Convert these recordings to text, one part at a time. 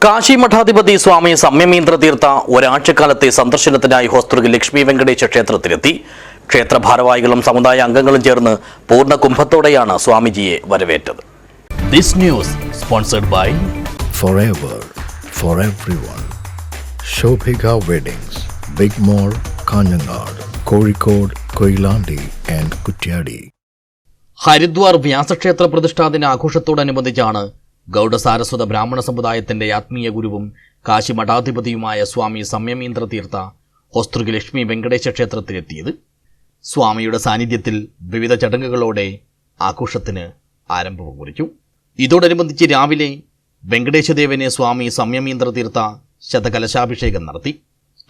കാശി മഠാധിപതി സ്വാമി സമ്യമീന്ദ്ര തീർത്ഥ ഒരാഴ്ചക്കാലത്തെ സന്ദർശനത്തിനായി ഹോസ്തൃക ലക്ഷ്മി വെങ്കടേശ ക്ഷേത്രത്തിലെത്തി ക്ഷേത്ര ഭാരവാഹികളും സമുദായ അംഗങ്ങളും ചേർന്ന് പൂർണ കുംഭത്തോടെയാണ് സ്വാമിജിയെ വരവേറ്റത് this news sponsored by forever for everyone. Shobhika Weddings, Big Mall, Kanyanad, Kozhikode, Koilandi and Kutyadi. Haridwar വ്യാസക്ഷേത്ര പ്രതിഷ്ഠാ ആഘോഷത്തോടനുബന്ധിച്ചാണ് ഗൗഡസാരസ്വത ബ്രാഹ്മണ സമുദായത്തിന്റെ ആത്മീയ ഗുരുവും കാശി മഠാധിപതിയുമായ സ്വാമി സംയമീന്ദ്ര തീർത്ഥ ഹോസ്തൃകി ലക്ഷ്മി വെങ്കടേശ ക്ഷേത്രത്തിലെത്തിയത്. സ്വാമിയുടെ സാന്നിധ്യത്തിൽ വിവിധ ചടങ്ങുകളോടെ ആഘോഷത്തിന് ആരംഭം കുറിച്ചു ഇതോടനുബന്ധിച്ച് രാവിലെ വെങ്കടേശദേവനെ സ്വാമി സംയമീന്ദ്ര തീർത്ഥ ശതകലശാഭിഷേകം നടത്തി.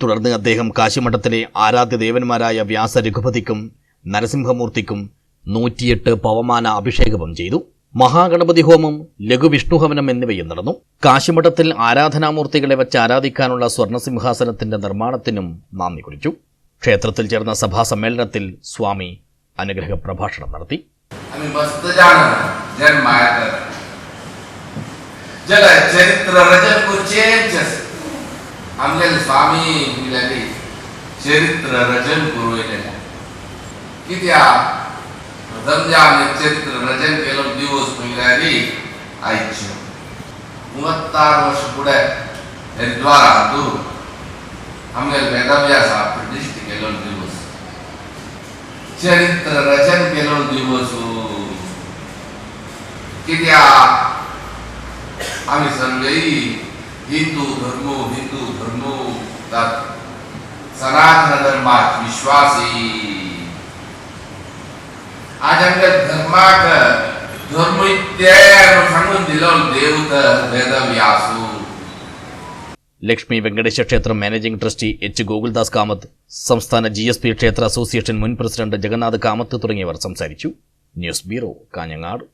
തുടർന്ന് അദ്ദേഹം കാശിമഠത്തിലെ ആരാധ്യ ദേവന്മാരായ വ്യാസ രഘുപതിക്കും നരസിംഹമൂർത്തിക്കും നൂറ്റിയെട്ട് പവമാന അഭിഷേകവും ചെയ്തു. മഹാഗണപതി ഹോമം ലഘുവിഷ്ണുഹവനം എന്നിവയും നടന്നു കാശിമഠത്തിൽ ആരാധനാമൂർത്തികളെ വെച്ച് ആരാധിക്കാനുള്ള സ്വർണസിംഹാസനത്തിന്റെ നിർമ്മാണത്തിനും നന്ദി കുറിച്ചു ക്ഷേത്രത്തിൽ ചേർന്ന സഭാ സമ്മേളനത്തിൽ സ്വാമി അനുഗ്രഹ പ്രഭാഷണം നടത്തി आम्ही मस्त जाणं जन्माय तर जग चरित्र रजत कुर्चेच आमले स्वामी मिळाले चरित्र रजन पुरवलेल्या कित्या समजा आम्ही चरित्र रजन केलं दिवस मिळाली आईची ಮೂವತ್ತಾರು ವರ್ಷ ಕೂಡ ಹರಿದ್ವಾರ ಅದು ಆಮೇಲೆ ವೇದವ್ಯಾಸ ಪ್ರತಿಷ್ಠೆ ಕೆಲವೊಂದು ದಿವಸ चरित्र रचन केलं दिवस कित्याक आम्ही सगळी हिंदू धर्म हिंदू धर्म त्यात सनातन धर्मात विश्वासी आज आमच्या धर्माक धर्म ലക്ഷ്മി വെങ്കടേശ ക്ഷേത്രം managing trustee H Gokuldas Kamath സംസ്ഥാന ജി എസ് പി ക്ഷേത്ര അസോസിയേഷൻ മുൻ പ്രസിഡന്റ് ജഗന്നാഥ് കാമത്ത് തുടങ്ങിയവർ സംസാരിച്ചു. News bureau Kanhangad.